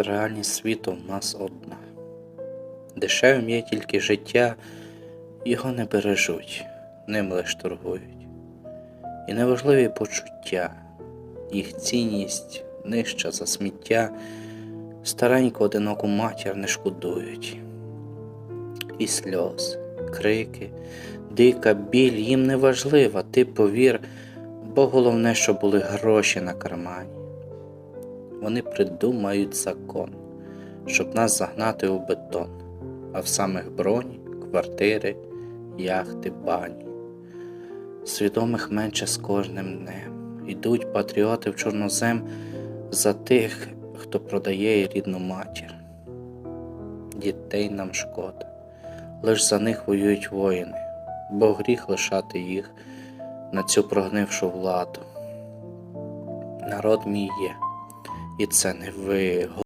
Реальність світу в нас одна. Дешевим є тільки життя, його не бережуть, ним лиш торгують. І неважливі почуття, їх цінність нижча за сміття, стареньку одиноку матір не шкодують. І сльози, крики, дика біль їм не важлива, ти повір, бо головне, що були гроші на кармані. Вони придумають закон, щоб нас загнати у бетон, а в самих броні, квартири, яхти, бані. Свідомих менше з кожним днем. Йдуть патріоти в чорнозем за тих, хто продає рідну матір. Дітей нам шкода, лиш за них воюють воїни, бо гріх лишати їх на цю прогнившу владу. Народ мій є, і це не ви.